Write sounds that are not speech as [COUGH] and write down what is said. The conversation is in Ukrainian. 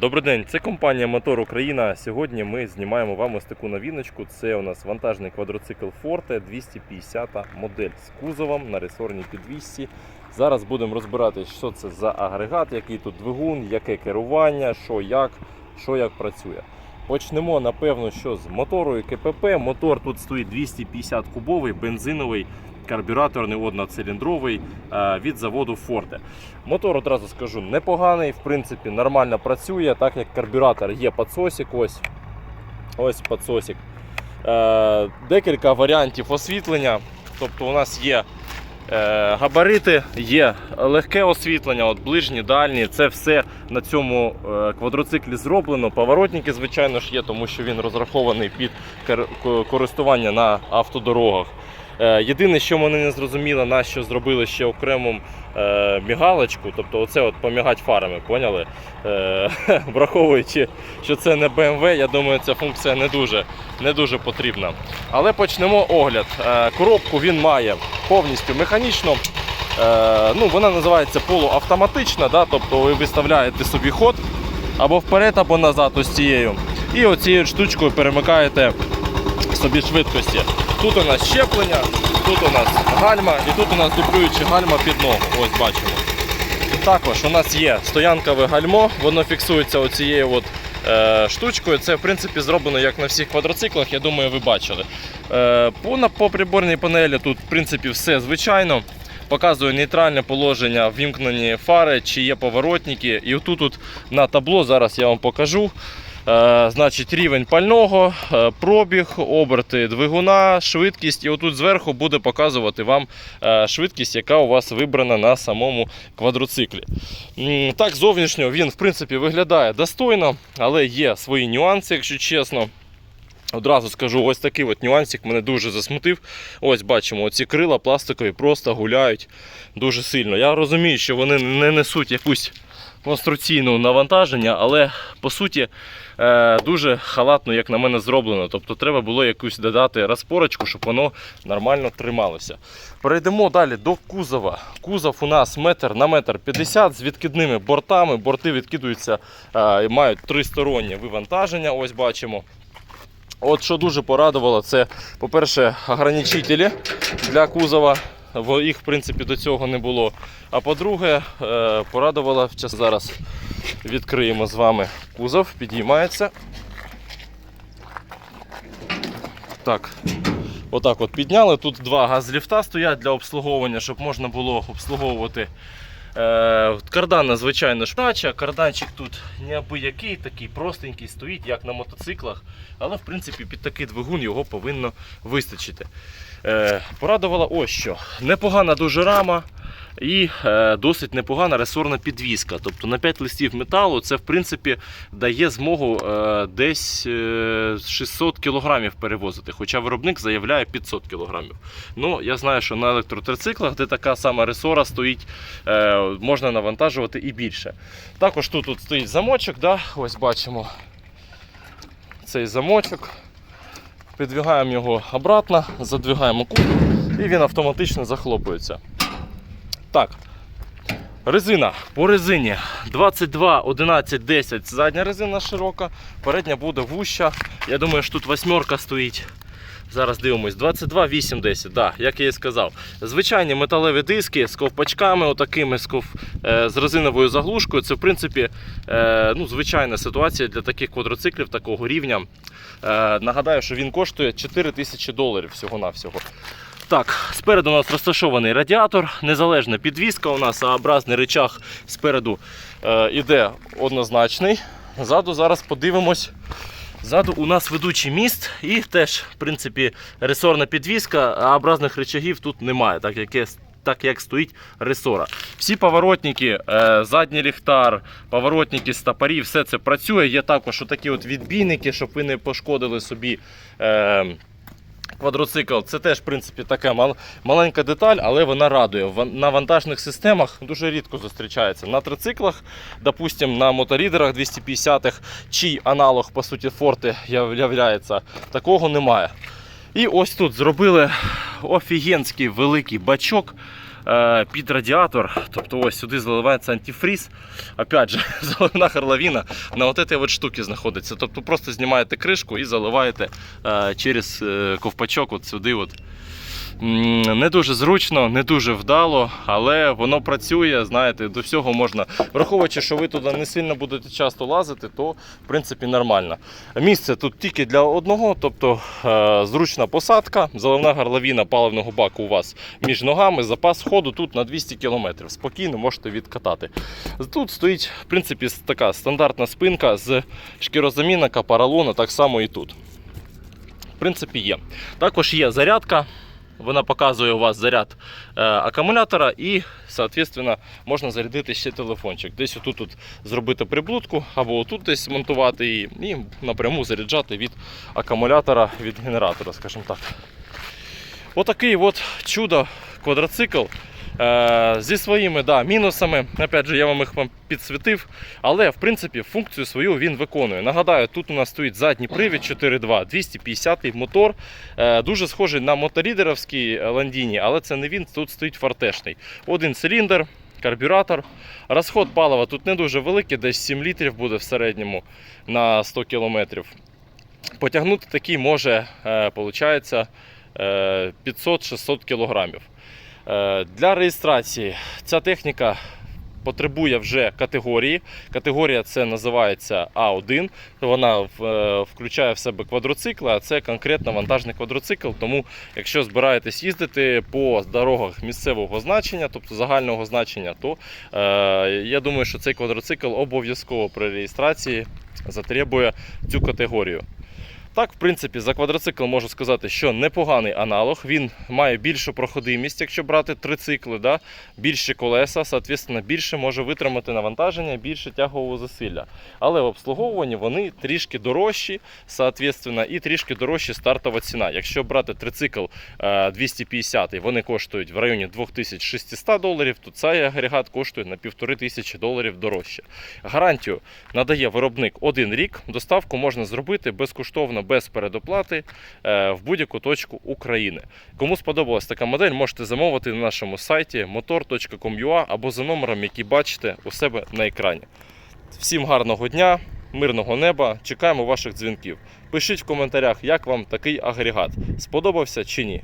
Добрий день, це компанія Мотор Україна. Сьогодні ми знімаємо вам ось таку новіночку. Це у нас вантажний квадроцикл Forte 250 модель з кузовом на ресорній підвісці. Зараз будемо розбирати, що це за агрегат, який тут двигун, яке керування, що як, що як працює. Почнемо, напевно, що з мотору і КПП. Мотор тут стоїть 250 кубовий, бензиновий, карбюраторний одноциліндровий е, від заводу Forte. Мотор одразу скажу непоганий, в принципі, нормально працює, так як карбюратор є підсосик, ось ось підсосик. Е, декілька варіантів освітлення. Тобто у нас є е, габарити, є легке освітлення, от ближні, дальні. Це все на цьому квадроциклі зроблено. Поворотники, звичайно ж, є, тому що він розрахований під користування на автодорогах. Е, Єдине, що мене не зрозуміло, на що зробили ще окрему е, мігалочку, тобто оце от помігать фарами, поняли? Е, [LAUGHS] враховуючи, що це не BMW, я думаю, ця функція не дуже, не дуже потрібна. Але почнемо огляд. Коробку він має повністю механічну. Е, ну, вона називається полуавтоматична, да? тобто ви виставляєте собі ход або вперед, або назад ось цією. І оцією штучкою перемикаєте собі швидкості. Тут у нас щеплення, тут у нас гальма і тут у нас дублюючи гальма під ногу. Ось бачимо. Також у нас є стоянкове гальмо, воно фіксується оцією от, е, штучкою. Це в принципі зроблено як на всіх квадроциклах, я думаю, ви бачили. Е, по, по приборній панелі тут в принципі все звичайно. Показує нейтральне положення, вімкнені фари, чи є поворотники. І отут тут на табло зараз я вам покажу. Е, значить, рівень пального, е, пробіг, оберти двигуна, швидкість. І отут зверху буде показувати вам е, швидкість, яка у вас вибрана на самому квадроциклі. Так, зовнішньо він в принципі виглядає достойно, але є свої нюанси, якщо чесно. Одразу скажу, ось такий от нюансик мене дуже засмутив. Ось бачимо, оці крила пластикові просто гуляють дуже сильно. Я розумію, що вони не несуть якусь конструкційну навантаження, але по суті е, дуже халатно, як на мене, зроблено. Тобто треба було якусь додати розпорочку, щоб воно нормально трималося. Перейдемо далі до кузова. Кузов у нас метр на метр 50 з відкидними бортами. Борти відкидуються е, і мають тристороннє вивантаження. Ось бачимо. От що дуже порадувало, це, по-перше, ограничителі для кузова. Во- Їх, в принципі, до цього не було. А по-друге, порадувала порадувало, зараз відкриємо з вами кузов, підіймається. Так. Отак от підняли. Тут два газліфта стоять для обслуговування, щоб можна було обслуговувати. Е, кардан, звичайно ж, тача. Карданчик тут неабиякий, такий простенький стоїть, як на мотоциклах. Але в принципі під такий двигун його повинно вистачити. Е, порадувала ось що. Непогана дуже рама і е, досить непогана ресорна підвіска. Тобто на 5 листів металу це в принципі дає змогу е, десь е, 600 кг перевозити, хоча виробник заявляє 500 кг. Ну, я знаю, що на електротрициклах, де така сама ресора стоїть, е, можна навантажувати і більше. Також тут, тут стоїть замочок, да? ось бачимо цей замочок. Підвігаємо його обратно, задвигаємо кут і він автоматично захлопується. Так. Резина по резині 22, 11, 10. Задня резина широка, передня буде вуща. Я думаю, що тут восьмерка стоїть. Зараз дивимось, 22, 8, 10, да, як я і сказав. Звичайні металеві диски з ковпачками, отакими з, ков... е, з резиновою заглушкою. Це в принципі е, ну, звичайна ситуація для таких квадроциклів такого рівня. Е, нагадаю, що він коштує 4 тисячі доларів всього-навсього. Так, спереду у нас розташований радіатор, незалежна підвіска у нас, а образний речах спереду е, іде однозначний. Ззаду зараз подивимось. Ззаду у нас ведучий міст і теж, в принципі, ресорна підвіска, а образних речагів тут немає, так як, так як стоїть ресора. Всі поворотники, е, задній ліхтар, поворотники, стопорі, все це працює. Є також такі от відбійники, щоб ви не пошкодили собі. Е, Квадроцикл це теж в принципі така мал- маленька деталь, але вона радує. На вантажних системах дуже рідко зустрічається. На трициклах, допустим, на моторідерах 250-х, чий аналог по суті форти являється, такого немає. І ось тут зробили офігенський великий бачок під радіатор. Тобто ось сюди заливається антифріз. Опять же, [LAUGHS] заливна горловина на от этой от штуці знаходиться. Тобто просто знімаєте кришку і заливаєте е, через е, ковпачок от сюди. От. Не дуже зручно, не дуже вдало, але воно працює. Знаєте, до всього можна. Враховуючи, що ви туди не сильно будете часто лазити, то в принципі нормально. Місце тут тільки для одного, тобто е, зручна посадка, заливна горловина паливного баку у вас між ногами, запас ходу тут на 200 км. Спокійно можете відкатати. Тут стоїть, в принципі, така стандартна спинка з шкірозамінника, паралона, так само і тут. В принципі, є. Також є зарядка. Вона показує у вас заряд е, акумулятора і, соответственно, можна зарядити ще телефончик. Десь отут -от зробити приблудку або отут десь монтувати її і напряму заряджати від акумулятора, від генератора, скажімо так. Отакий от чудо квадроцикл. Е, зі своїми да, мінусами. Опять же, я вам їх вам підсвітив. Але в принципі функцію свою він виконує. Нагадаю, тут у нас стоїть задній привід 4.2, 250 мотор. Е, дуже схожий на моторідеровський ландіні, але це не він, тут стоїть фортешний. Один циліндр, карбюратор. Розход палива тут не дуже великий, десь 7 літрів буде в середньому на 100 кілометрів. Потягнути такий може, получається, е, 500-600 кілограмів. Е, Для реєстрації ця техніка потребує вже категорії. Категорія це називається А1. Вона е, включає в себе квадроцикли, а це конкретно вантажний квадроцикл. Тому, якщо збираєтесь їздити по дорогах місцевого значення, тобто загального значення, то е, я думаю, що цей квадроцикл обов'язково при реєстрації затребує цю категорію. Так, в принципі, за квадроцикл можу сказати, що непоганий аналог. Він має більшу проходимість, якщо брати трицикли, да? більші колеса, соответственно, більше може витримати навантаження, більше тягового засилля. Але в обслуговуванні вони трішки дорожчі, соответственно, і трішки дорожчі стартова ціна. Якщо брати трицикл е, 250, вони коштують в районі 2600 доларів, то цей агрегат коштує на 1500 доларів дорожче. Гарантію надає виробник один рік. Доставку можна зробити безкоштовно, без передоплати е, в будь-яку точку України. Кому сподобалась така модель, можете замовити на нашому сайті motor.com.ua або за номером, який бачите у себе на екрані. Всім гарного дня, мирного неба. Чекаємо ваших дзвінків. Пишіть в коментарях, як вам такий агрегат. Сподобався чи ні.